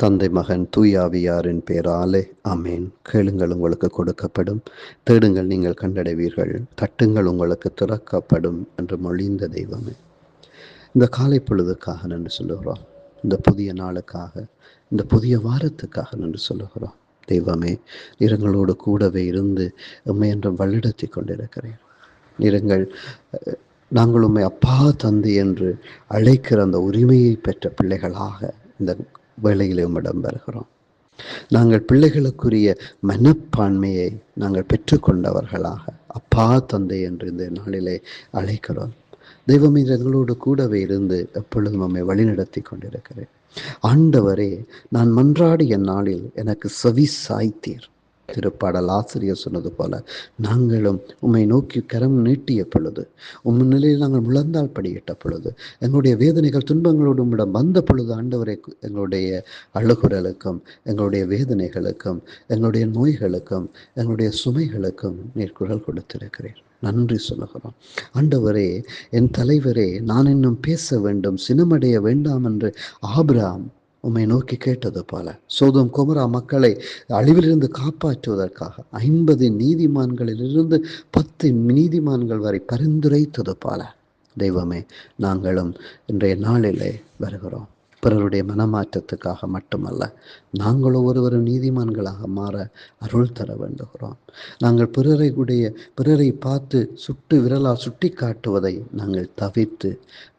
தந்தை மகன் தூயாவியாரின் பேராலே அமேன் கேளுங்கள் உங்களுக்கு கொடுக்கப்படும். தேடுங்கள் நீங்கள் கண்டடைவீர்கள். தட்டுங்கள் உங்களுக்கு திறக்கப்படும் என்று மொழிந்த தெய்வமே. இந்த காலை பொழுதுக்காக நன்றி சொல்லுகிறோம். இந்த புதிய நாளுக்காக இந்த புதிய வாரத்துக்காக நன்றி சொல்லுகிறோம். தெய்வமே நிறங்களோடு கூடவே இருந்து உண்மை என்று வழிடத்தி கொண்டிருக்கிறேன் நிறங்கள் நாங்கள் உண்மை அப்பா தந்தை என்று அழைக்கிற அந்த உரிமையை பெற்ற பிள்ளைகளாக இந்த வேளையிலே உம்மிடம் பெறுகிறோம் நாங்கள் பிள்ளைகளுக்குரிய மனப்பான்மையை நாங்கள் பெற்றுக்கொண்டவர்களாக அப்பா தந்தை என்று இந்த நாளிலே அழைக்கிறோம். தெய்வம் எங்களோடு கூடவே இருந்து எப்பொழுதும் நம்மை வழிநடத்தி கொண்டிருக்கிறேன். ஆண்டவரே நான் மன்றாடிய நாளில் எனக்கு செவி சாய்த்தீர். திருப்பாடல் ஆசிரியர் சொன்னது போல நாங்களும் உம்மை நோக்கி கரம் நீட்டிய பொழுது உம் நிலையில் நாங்கள் முழந்தால் படியிட்ட பொழுது எங்களுடைய வேதனைகள் துன்பங்களோடு உம்மிடம் வந்த பொழுது ஆண்டவரை எங்களுடைய அழுகுறலுக்கும் எங்களுடைய வேதனைகளுக்கும் எங்களுடைய நோய்களுக்கும் எங்களுடைய சுமைகளுக்கும் நீர் குரல் கொடுத்திருக்கிறேன் நன்றி சொல்லுகிறோம். ஆண்டவரே என் தலைவரே நான் இன்னும் பேச வேண்டும் சினமடைய வேண்டாம் என்று ஆபிராம் உம்மை நோக்கி கேட்டது போல. சோதம் குமரா மக்களை அழிவிலிருந்து காப்பாற்றுவதற்காக ஐம்பது நீதிமான்களிலிருந்து பத்து நீதிமான்கள் வரை பரிந்துரைத்தது போல. தெய்வமே நாங்களும் இன்றைய நாளிலே வருகிறோம். பிறருடைய மனமாற்றத்துக்காக மட்டுமல்ல நாங்களும் ஒருவரும் நீதிமான்களாக மாற அருள் தர வேண்டுகிறோம். நாங்கள் பிறரை உடைய பிறரை பார்த்து சுட்டு விரலால் சுட்டி காட்டுவதை நாங்கள் தவிர்த்து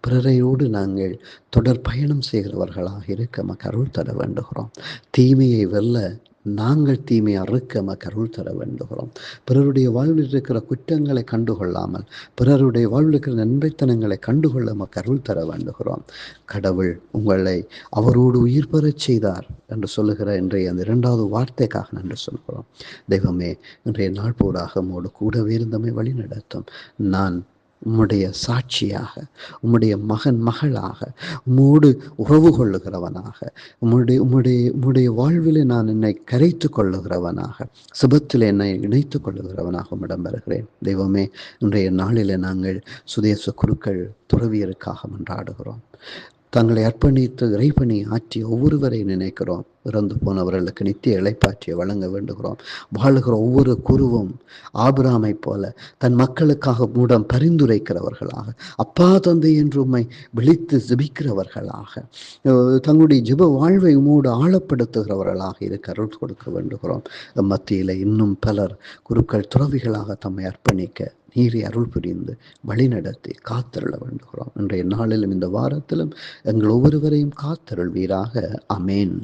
பிறரையோடு நாங்கள் தொடர் பயணம் செய்கிறவர்களாக இருக்க நமக்கு அருள் தர வேண்டுகிறோம். தீமையை வெல்ல நாங்கள் தீமை அறுக்க கருள் தர வேண்டுகிறோம். பிறருடைய வாழ்வில் இருக்கிற குற்றங்களை கண்டுகொள்ளாமல் பிறருடைய வாழ்வில் இருக்கிற நன்மைத்தனங்களை கண்டுகொள்ள கருள் தர வேண்டுகிறோம். கடவுள் உங்களை அவரோடு உயிர் பெறச் செய்தார் என்று சொல்லுகிற இன்றைய அந்த இரண்டாவது வார்த்தைக்காக நன்றி சொல்கிறோம். தெய்வமே இன்றைய நாள் போடாக மோடு கூடவே இருந்தமை வழி நடத்தும் நான் உம்முடைய சாட்சியாக உம்முடைய மகன் மகளாக உம்மோடு உறவு கொள்ளுகிறவனாக உம்முடைய உம்முடைய உம்முடைய வாழ்விலே நான் என்னை கரைத்து கொள்ளுகிறவனாக சுபத்தில் என்னை இணைத்து கொள்ளுகிறவனாக உம்மிடம் வருகிறேன். தெய்வமே இன்றைய நாளிலே நாங்கள் சுதேச குருக்கள் துறவியருக்காக மன்றாடுகிறோம். தங்களை அர்ப்பணித்து இறைப்பணி ஆற்றி ஒவ்வொருவரை நினைக்கிறோம். இறந்து போனவர்களுக்கு நித்திய இழைப்பாற்றிய வழங்க வேண்டுகிறோம். வாழுகிற ஒவ்வொரு குருவும் ஆபிராமை போல தன் மக்களுக்காக மூடம் பரிந்துரைக்கிறவர்களாக அப்பா தந்தை என்று உண்மை விழித்து ஜபிக்கிறவர்களாக தங்களுடைய ஜிப வாழ்வை உமோடு ஆழப்படுத்துகிறவர்களாக இருக்க அருள் கொடுக்க வேண்டுகிறோம். மத்தியில் இன்னும் பலர் குருக்கள் துறவிகளாக தம்மை அர்ப்பணிக்க நீரை அருள் புரிந்து வழிநடத்தி காத்தருள வேண்டுகிறோம். இன்றைய நாளிலும் இந்த வாரத்திலும் எங்கள் ஒவ்வொருவரையும் காத்தருள்வீராக. அமேன்